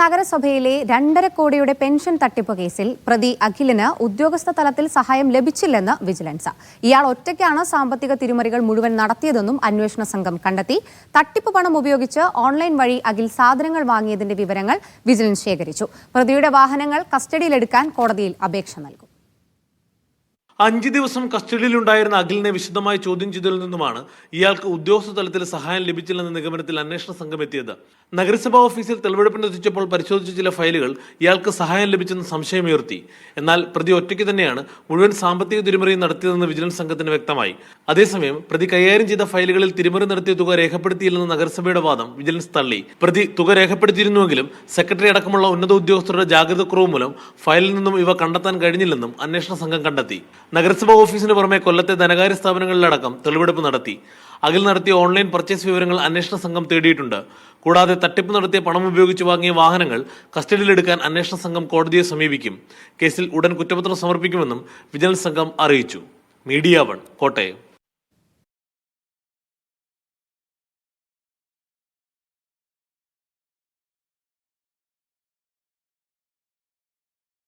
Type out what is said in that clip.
നഗരസഭയിലെ രണ്ടര കോടിയുടെ പെൻഷൻ തട്ടിപ്പ് കേസിൽ പ്രതി അഖിലിന് ഉദ്യോഗസ്ഥ തലത്തിൽ സഹായം ലഭിച്ചില്ലെന്ന് വിജിലൻസ്. ഇയാൾ ഒറ്റയ്ക്കാണ് സാമ്പത്തിക തിരിമറികൾ മുഴുവൻ നടത്തിയതെന്നും അന്വേഷണ സംഘം കണ്ടെത്തി. തട്ടിപ്പ് പണം ഉപയോഗിച്ച് ഓൺലൈൻ വഴി അഖിൽ സാധനങ്ങൾ വാങ്ങിയതിന്റെ വിവരങ്ങൾ വിജിലൻസ് ശേഖരിച്ചു. പ്രതിയുടെ വാഹനങ്ങൾ കസ്റ്റഡിയിലെടുക്കാൻ കോടതിയിൽ അപേക്ഷ നൽകും. അഞ്ച് ദിവസം കസ്റ്റഡിയിൽ ഉണ്ടായിരുന്ന അഖിലിനെ വിശദമായി ചോദ്യം ചെയ്തതിൽ നിന്നുമാണ് ഇയാൾക്ക് ഉദ്യോഗസ്ഥ തലത്തിൽ സഹായം ലഭിച്ചില്ലെന്ന നിഗമനത്തിൽ അന്വേഷണ സംഘം എത്തിയത്. നഗരസഭാ ഓഫീസിൽ തെളിവെടുപ്പിന് എത്തിച്ചപ്പോൾ പരിശോധിച്ച ചില ഫയലുകൾ ഇയാൾക്ക് സഹായം ലഭിച്ചെന്ന് സംശയമുയർത്തി. എന്നാൽ പ്രതി ഒറ്റയ്ക്ക് തന്നെയാണ് മുഴുവൻ സാമ്പത്തിക തിരിമറിയും നടത്തിയതെന്ന് വിജിലൻസ് സംഘത്തിന് വ്യക്തമായി. അതേസമയം പ്രതി കൈകാര്യം ചെയ്ത ഫയലുകളിൽ തിരിമറി നടത്തിയ തുക രേഖപ്പെടുത്തിയില്ലെന്ന നഗരസഭയുടെ വാദം വിജിലൻസ് തള്ളി. പ്രതി തുക രേഖപ്പെടുത്തിയിരുന്നുവെങ്കിലും സെക്രട്ടറി അടക്കമുള്ള ഉന്നത ഉദ്യോഗസ്ഥരുടെ ജാഗ്രതക്കുറവ് മൂലം ഫയലിൽ നിന്നും ഇവ കണ്ടെത്താൻ കഴിഞ്ഞില്ലെന്നും അന്വേഷണ സംഘം കണ്ടെത്തി. നഗരസഭാ ഓഫീസിന് പുറമെ കൊല്ലത്തെ ധനകാര്യ സ്ഥാപനങ്ങളിലടക്കം തെളിവെടുപ്പ് നടത്തി. അഖിൽ നടത്തിയ ഓൺലൈൻ പർച്ചേസ് വിവരങ്ങൾ അന്വേഷണ സംഘം തേടിയിട്ടുണ്ട്. കൂടാതെ തട്ടിപ്പ് നടത്തിയ പണം ഉപയോഗിച്ച് വാങ്ങിയ വാഹനങ്ങൾ കസ്റ്റഡിയിലെടുക്കാൻ അന്വേഷണ സംഘം കോടതിയെ സമീപിക്കും. കേസിൽ ഉടൻ കുറ്റപത്രം സമർപ്പിക്കുമെന്നും വിജിലൻസ് സംഘം അറിയിച്ചു. Media one Kottayam.